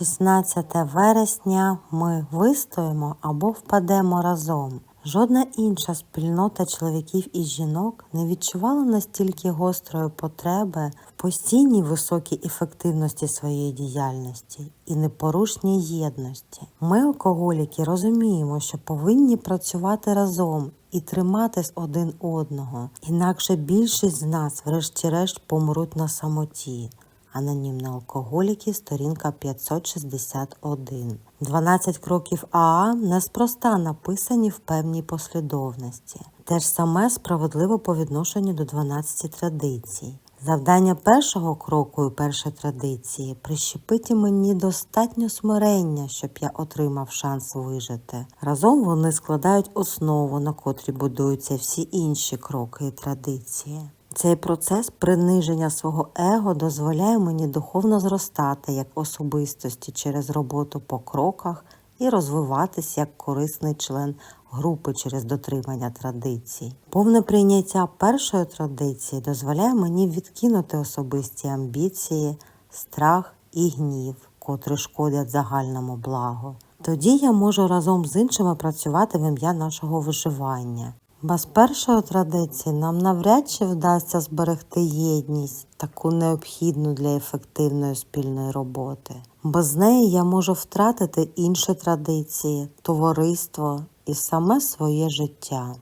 16 вересня ми вистоїмо або впадемо разом. Жодна інша спільнота чоловіків і жінок не відчувала настільки гострої потреби в постійній високій ефективності своєї діяльності і непорушній єдності. Ми, алкоголіки, розуміємо, що повинні працювати разом і триматись один одного, інакше більшість з нас, врешті-решт, помруть на самоті. Анонімні алкоголіки, сторінка 561. 12 кроків АА неспроста написані в певній послідовності. Те ж саме справедливо по відношенню до 12 традицій. Завдання першого кроку і першої традиції прищепити мені достатньо смирення, щоб я отримав шанс вижити. Разом вони складають основу, на котрій будуються всі інші кроки і традиції. Цей процес приниження свого его дозволяє мені духовно зростати як особистості через роботу по кроках і розвиватись як корисний член групи через дотримання традицій. Повне прийняття першої традиції дозволяє мені відкинути особисті амбіції, страх і гнів, котрі шкодять загальному благу. Тоді я можу разом з іншими працювати в ім'я нашого виживання. Без першої традиції нам навряд чи вдасться зберегти єдність, таку необхідну для ефективної спільної роботи. Без неї я можу втратити інші традиції, товариство і саме своє життя.